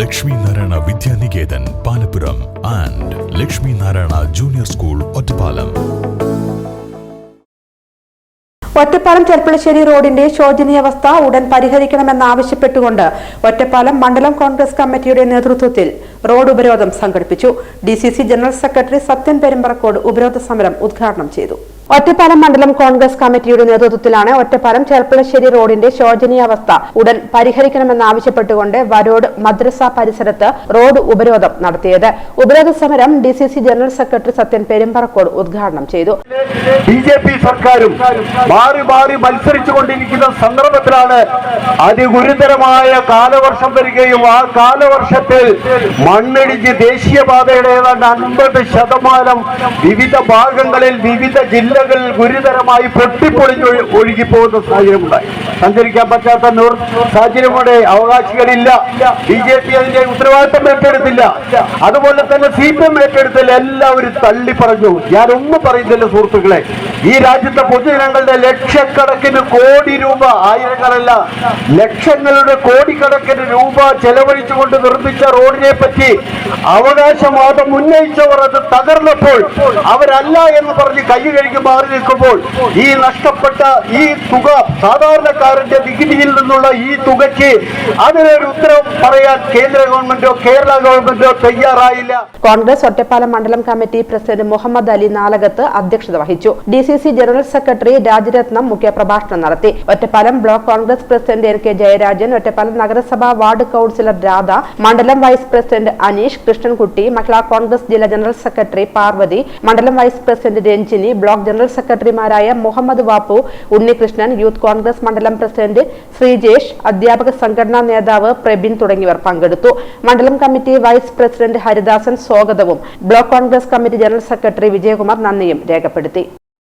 Lakshmi Narayana Vidyaniketan Palappuram and Lakshmi Narayana junior school Ottapalam. Ottapalam Cherpulassery റോഡിന്റെ ശോചനീയാവസ്ഥ ഉടൻ പരിഹരിക്കണമെന്നാവശ്യപ്പെട്ടുകൊണ്ട് ഒറ്റപ്പാലം മണ്ഡലം കോൺഗ്രസ് കമ്മിറ്റിയുടെ നേതൃത്വത്തിൽ റോഡ് ഉപരോധം സംഘടിപ്പിച്ചു. D general secretary Sathyan Perumparakkode ഉപരോധ സമരം ഉദ്ഘാടനം ചെയ്തു. ഒറ്റപ്പാലം മണ്ഡലം കോൺഗ്രസ് കമ്മിറ്റിയുടെ നേതൃത്വത്തിലാണ് ഒറ്റപ്പാലം ചെർപ്പളശ്ശേരി റോഡിന്റെ ശോചനീയാവസ്ഥ. ഉടൻ പരിഹരിക്കണമെന്നാവശ്യപ്പെട്ടുകൊണ്ട് വരോഡ് മദ്രസ പരിസരത്ത് റോഡ് ഉപരോധം നടത്തിയത്. ഉപരോധ സമരം D C C general secretary Sathyan Perumparakkode ഉദ്ഘാടനം ചെയ്തു. ബി ജെ പി സർക്കാരും മാറി മാറി മത്സരിച്ചുകൊണ്ടിരിക്കുന്ന സന്ദർഭത്തിലാണ് അതിഗുരുതരമായ കാലവർഷം വരികയും ആ കാലവർഷത്തിൽ മണ്ണിടിഞ്ഞ് ദേശീയപാതയുടെ ഏതാണ്ട് അൻപത് ശതമാനം വിവിധ ഭാഗങ്ങളിൽ വിവിധ ജില്ലകളിൽ ഗുരുതരമായി പൊട്ടിപ്പൊളിഞ്ഞ് പോകുന്ന ഒഴുകിപ്പോകുന്ന സാഹചര്യമുണ്ടായി. സഞ്ചരിക്കാൻ പറ്റാത്ത സാഹചര്യമുടെ അവകാശികളില്ല. ബി ജെ പി അതിന്റെ ഉത്തരവാദിത്തം ഏറ്റെടുത്തില്ല. അതുപോലെ തന്നെ സി പി എം ഏറ്റെടുത്തില്ല എല്ലാവരും തള്ളി പറഞ്ഞു ഞാനൊന്നും പറയുന്നില്ല സുഹൃത്തുക്കളെ. ഈ രാജ്യത്തെ പൊതുജനങ്ങളുടെ ലക്ഷക്കണക്കിന് കോടി രൂപ ആയിരങ്ങളല്ല ലക്ഷങ്ങളുടെ കോടിക്കണക്കിന് രൂപ ചെലവഴിച്ചുകൊണ്ട് നിർമ്മിച്ച റോഡിനെ പറ്റി അവകാശവാദം ഉന്നയിച്ചവർ അത് തകർന്നപ്പോൾ അവരല്ല എന്ന് പറഞ്ഞ് കൈ കഴുകി മാറി നിൽക്കുമ്പോൾ ഈ നഷ്ടപ്പെട്ട ഈ തുക സാധാരണക്കാരന്റെ നികുതിയിൽ നിന്നുള്ള ഈ തുകയ്ക്ക് അതിനൊരു ഉത്തരവ് പറയാൻ കേന്ദ്ര ഗവൺമെന്റോ കേരള ഗവൺമെന്റോ തയ്യാറായില്ല. കോൺഗ്രസ് ഒറ്റപ്പാലം മണ്ഡലം കമ്മിറ്റി പ്രസിഡന്റ് മുഹമ്മദ് അലി നാലകത്ത് അധ്യക്ഷത വഹിച്ചു. D C C general secretary Rajaratnam മുഖ്യപ്രഭാഷണം നടത്തി. Ottapalam block Congress president N K Jayarajan Ottapalam നഗരസഭാ വാർഡ് കൌൺസിലർ രാധ മണ്ഡലം vice president Aneesh Krishnankutty Mahila Congress ജില്ലാ ജനറൽ സെക്രട്ടറി പാർവതി മണ്ഡലം vice president Ranjini block general സെക്രട്ടറിമാരായ Muhammad Vappu Unnikrishnan youth Congress മണ്ഡലം പ്രസിഡന്റ് ശ്രീജേഷ് അധ്യാപക സംഘടനാ നേതാവ് പ്രബിൻ തുടങ്ങിയവർ പങ്കെടുത്തു. മണ്ഡലം കമ്മിറ്റി വൈസ് പ്രസിഡന്റ് ഹരിദാസൻ സ്വാഗതവും. Block Congress committee general secretary Vijayakumar നന്ദിയും രേഖപ്പെടുത്തി.